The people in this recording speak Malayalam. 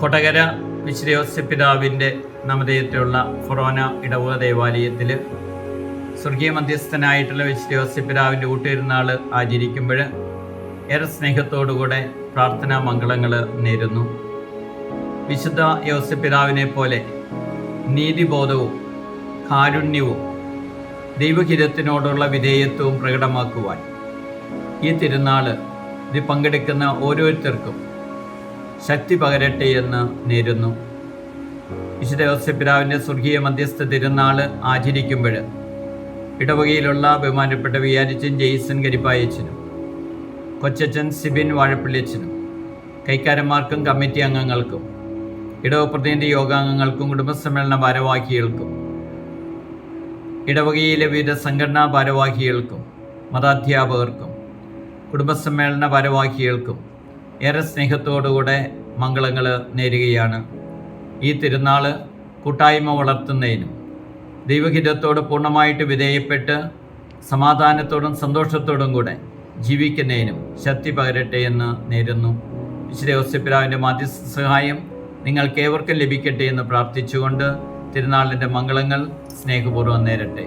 കൊടകര വിശ്രയോസ്യപിതാവിന്റെ നാമധേയത്തിലുള്ള ഫൊറോന ഇടവക ദേവാലയത്തിൽ സ്വർഗീയ മധ്യസ്ഥനായിട്ടുള്ള വിശ്രയോസ്യപിതാവിന്റെ ഊട്ടുപെരുന്നാൾ ആചരിക്കുമ്പോൾ ഏറെ സ്നേഹത്തോടുകൂടെ പ്രാർത്ഥനാ മംഗളങ്ങൾ നേരുന്നു. വിശുദ്ധ യോസപിതാവിനെ പോലെ നീതിബോധവും കാരുണ്യവും ദൈവഹിതത്തിനോടുള്ള വിധേയത്വവും പ്രകടമാക്കുവാൻ ഈ തിരുനാൾ ഇത് പങ്കെടുക്കുന്ന ഓരോരുത്തർക്കും ശക്തി പകരട്ടെ എന്ന് നേരുന്നു. വിശുദ്ധ സ്വർഗീയ മധ്യസ്ഥ തിരുനാൾ ആചരിക്കുമ്പോൾ ഇടവകയിലുള്ള ബഹുമാനപ്പെട്ട വിയാരിച്ചൻ ജെയ്സൺ കരിപ്പായച്ചനും കൊച്ചച്ചൻ സിബിൻ വാഴപ്പള്ളിയച്ചനും കൈക്കാരന്മാർക്കും കമ്മിറ്റി അംഗങ്ങൾക്കും ഇടവ പ്രതിനിധി യോഗാംഗങ്ങൾക്കും കുടുംബസമ്മേളന ഭാരവാഹികൾക്കും ഇടവകയിലെ വിവിധ സംഘടനാ ഭാരവാഹികൾക്കും മതാധ്യാപകർക്കും കുടുംബസമ്മേളന ഭാരവാഹികൾക്കും ഏറെ സ്നേഹത്തോടുകൂടെ മംഗളങ്ങൾ നേരുകയാണ്. ഈ തിരുനാൾ കൂട്ടായ്മ വളർത്തുന്നതിനും ദൈവഹിതത്തോട് പൂർണമായിട്ട് വിധേയപ്പെട്ട് സമാധാനത്തോടും സന്തോഷത്തോടും കൂടെ ജീവിക്കുന്നതിനും ശക്തി പകരട്ടെ എന്ന് നേരുന്നു. വിശുദ്ധ ഓസ്യപ്പിരാവിന്റെ മാധ്യസ്ഥ സഹായം നിങ്ങൾക്ക് ഏവർക്കും ലഭിക്കട്ടെ എന്ന് പ്രാർത്ഥിച്ചുകൊണ്ട് തിരുനാളിന്റെ മംഗളങ്ങൾ സ്നേഹപൂർവം നേരട്ടെ.